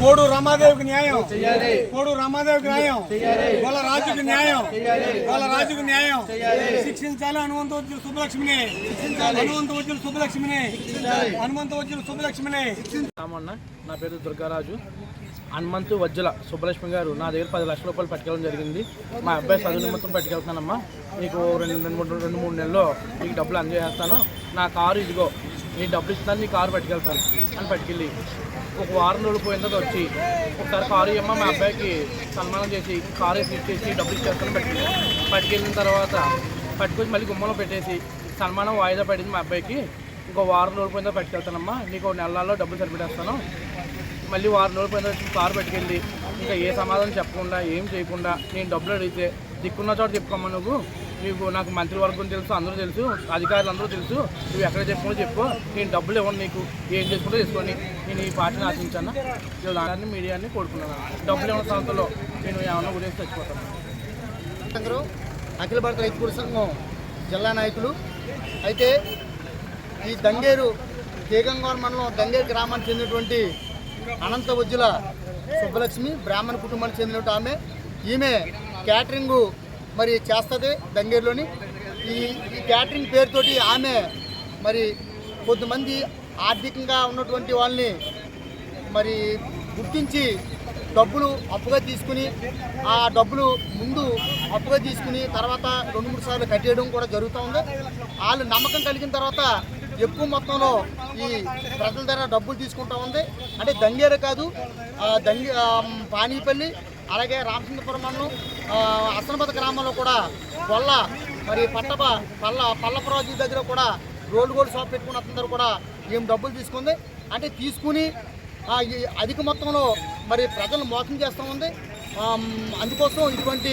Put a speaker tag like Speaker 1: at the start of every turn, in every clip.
Speaker 1: Code రమాదేవికి న్యాయం. Code రమాదేవికి న్యాయం. వాళ్ళ రాజుకి న్యాయం. వాళ్ళ రాజుకి న్యాయం. శిక్షించాలి హనుమంత వచ్చిన సుబ్బలక్ష్మిని. హనుమంత వచ్చిన సుబ్బలక్ష్మిని. హనుమంత వచ్చిన సుబ్బలక్ష్మిని.
Speaker 2: రామన్న నా పేరు దుర్గారాజు. హనుమంతు వజ్జల సుబ్బలక్ష్మి గారు నా దగ్గర పది లక్షల రూపాయలు పట్టుకెళ్ళడం జరిగింది. మా అబ్బాయి చదువు నిమిత్తం పట్టుకెళ్తానమ్మా నీకు రెండు రెండు మూడు రెండు మూడు నెలల్లో నీకు డబ్బులు అందజేస్తాను. నా కారు ఇదిగో నీ డబ్బులు ఇస్తాను నీ కారు పట్టుకెళ్తాను. అని పట్టుకెళ్ళి ఒక వారం రోజులు పోయిన తర్వాత వచ్చి ఒకసారి కారు ఇమ్మ మా అబ్బాయికి సన్మానం చేసి కారు వేసి డబ్బులు ఇచ్చేస్తాను పట్టుకెళ్ళి పట్టుకెళ్ళిన తర్వాత పట్టుకొచ్చి మళ్ళీ గుమ్మంలో పెట్టేసి సన్మానం వాయిదా పడింది మా అబ్బాయికి. ఇంకో వారం రోజులు పోయిన పట్టుకెళ్తానమ్మా నీకు నెలల్లో నెలలో డబ్బులు సరిపెట్టేస్తాను. మళ్ళీ వారం రోజులు పోయిన తర్వాత కారు పట్టుకెళ్ళి ఇంకా ఏ సమాధానం చెప్పకుండా ఏం చేయకుండా నేను డబ్బులు అడిగితే దిక్కున్న చోట చెప్పుకోమ్మా నువ్వు. నీకు నాకు మంత్రివర్గం తెలుసు అందరూ తెలుసు అధికారులు అందరూ తెలుసు. నువ్వు ఎక్కడ చెప్పుకుంటూ చెప్పు. నేను డబ్బులు ఇవ్వను నీకు. ఏం చేసుకుంటూ చేసుకోండి నేను ఈ పార్టీని ఆశించాను. ఇలా దాన్ని మీడియాని కోరుకున్నాను. డబ్బులు ఇవ్వని సంస్థలో నేను ఏమన్నా గురించి చచ్చిపోతాను.
Speaker 3: అందరూ అఖిల భారత రైతు కూలి సంఘం జిల్లా నాయకులు. అయితే ఈ దంగేరు తీగంగోర మండలం దంగేరు గ్రామానికి చెందినటువంటి అనంత వజ్జుల సుబ్బలక్ష్మి బ్రాహ్మణ కుటుంబానికి చెందినటువంటి ఆమె. ఈమె క్యాటరింగు మరి చేస్తుంది బెంగళూరులోని ఈ ఈ క్యాటరింగ్ పేరుతోటి ఆమె మరి కొంతమంది ఆర్థికంగా ఉన్నటువంటి వాళ్ళని మరి గుర్తించి డబ్బులు అప్పుగా తీసుకుని ఆ డబ్బులు ముందు అప్పుగా తీసుకుని తర్వాత రెండు మూడు సార్లు కట్టేయడం కూడా జరుగుతూ ఉంది. వాళ్ళు నమ్మకం కలిగిన తర్వాత ఎక్కువ మొత్తంలో ఈ ప్రజల దగ్గర డబ్బులు తీసుకుంటా ఉంది. అంటే దంగేరు కాదు ఆ, దంగే పానీపల్లి అలాగే రామచంద్రపురం అసనపద గ్రామంలో కూడా కొల్ల మరి పట్టప పల్ల పల్లపరాజు దగ్గర కూడా రోడ్డు గోల్డ్ షాప్ పెట్టుకున్న అతని కూడా ఏం డబ్బులు తీసుకుంది. అంటే తీసుకుని అధిక మొత్తంలో మరి ప్రజలు మోసం చేస్తూ ఉంది. అందుకోసం ఇటువంటి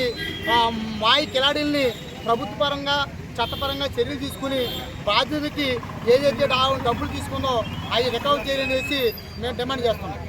Speaker 3: ఆమ్, మాయి కిలాడీల్ని ప్రభుత్వపరంగా చట్టపరంగా చర్యలు తీసుకుని బాధ్యతకి ఏదైతే డబ్బులు తీసుకుందో అవి రికవర్ చేయాలనేసి మేము డిమాండ్ చేస్తున్నాం.